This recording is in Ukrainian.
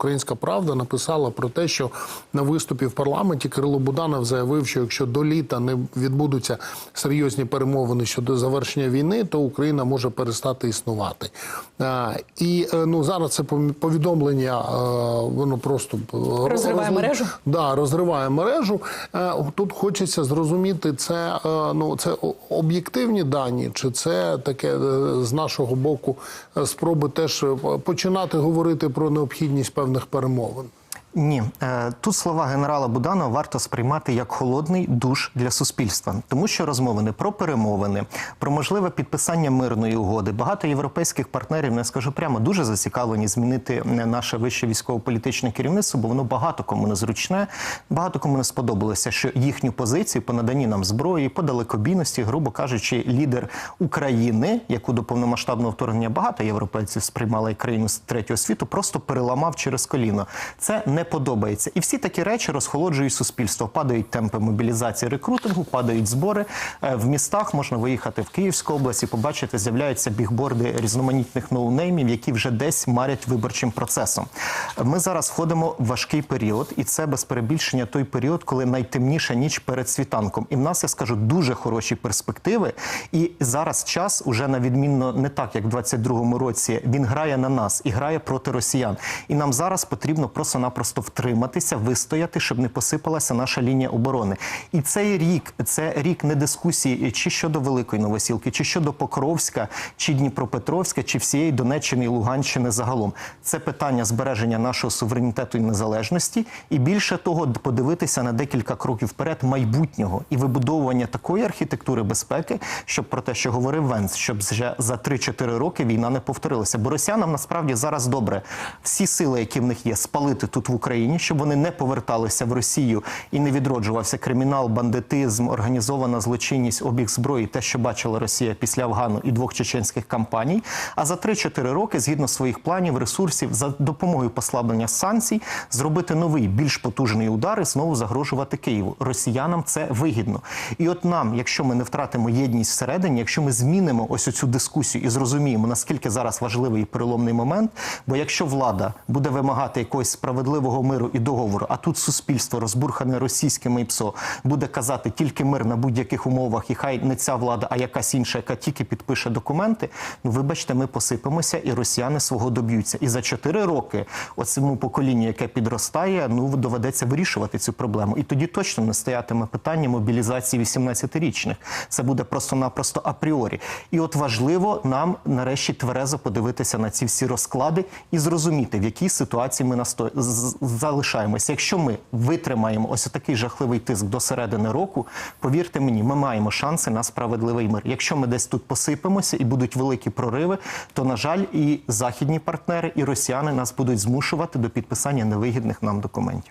Українська правда написала про те, що на виступі в парламенті Кирило Буданов заявив, що якщо до літа не відбудуться серйозні перемовини щодо завершення війни, то Україна може перестати існувати. І е, ну зараз це повідомлення, е, воно просто е, Розриває розли- мережу? Да, розриває мережу. Тут хочеться зрозуміти, це ну це об'єктивні дані, чи це таке з нашого боку спроби теж починати говорити про необхідність певних перемовин. Ні, Е, тут слова генерала Буданова варто сприймати як холодний душ для суспільства, тому що розмови не про перемовини, про можливе підписання мирної угоди. Багато європейських партнерів, не скажу прямо, дуже зацікавлені змінити е, наше вище військово-політичне керівництво, бо воно багато кому незручне, багато кому не сподобалося, що їхню позицію по наданні нам зброї, по далекобійності, грубо кажучи, лідер України, яку до повномасштабного вторгнення багато європейців сприймали країну з третього світу, просто переламав через коліно. Це не подобається. І всі такі речі розхолоджують суспільство. Падають темпи мобілізації рекрутингу, падають збори. Е, В містах можна виїхати в Київську область і побачити, з'являються бігборди різноманітних ноунеймів, які вже десь марять виборчим процесом. Ми зараз входимо в важкий період, і це без перебільшення той період, коли найтемніша ніч перед світанком. І в нас я скажу дуже хороші перспективи. І зараз час уже на відмінно не так, як в 22-му році. Він грає на нас і грає проти росіян. І нам зараз потрібно просто-напросто втриматися, вистояти, щоб не посипалася наша лінія оборони. І цей рік це рік не дискусії чи щодо Великої Новосілки, чи щодо Покровська, чи Дніпропетровська, чи всієї Донеччини і Луганщини загалом. Це питання збереження нашого суверенітету і незалежності, і більше того, подивитися на декілька кроків вперед майбутнього і вибудовування такої архітектури безпеки, щоб про те, що говорив Венц, щоб вже за 3-4 роки війна не повторилася. Бо росіянам насправді зараз добре всі сили, які в них є, спалити тут в Україні, щоб вони не поверталися в Росію і не відроджувався кримінал, бандитизм, організована злочинність, обіг зброї, те, що бачила Росія після Афгану і двох чеченських кампаній. А за 3-4 роки, згідно своїх планів, ресурсів, за допомогою послаблення санкцій, зробити новий більш потужний удар і знову загрожувати Києву. Росіянам це вигідно. І от нам, якщо ми не втратимо єдність всередині, якщо ми змінимо ось цю дискусію і зрозуміємо, наскільки зараз важливий переломний момент, бо якщо влада буде вимагати якогось справедливого миру і договору, а тут суспільство розбурхане російськими ІПСО буде казати тільки мир на будь-яких умовах, і хай не ця влада, а якась інша, яка тільки підпише документи. Ну вибачте, ми посипемося, і росіяни свого доб'ються. І за 4 роки оцьому поколінню, яке підростає, ну доведеться вирішувати цю проблему. І тоді точно не стоятиме питання мобілізації 18-річних. Це буде просто-напросто апріорі. І от важливо нам нарешті тверезо подивитися на ці всі розклади і зрозуміти, в якій ситуації ми насто... залишаємося. Якщо ми витримаємо ось такий жахливий тиск до середини року, повірте мені, ми маємо шанси на справедливий мир. Якщо ми десь тут посипемося і будуть великі прориви, то на жаль, і західні партнери, і росіяни нас будуть змушувати до підписання невигідних нам документів.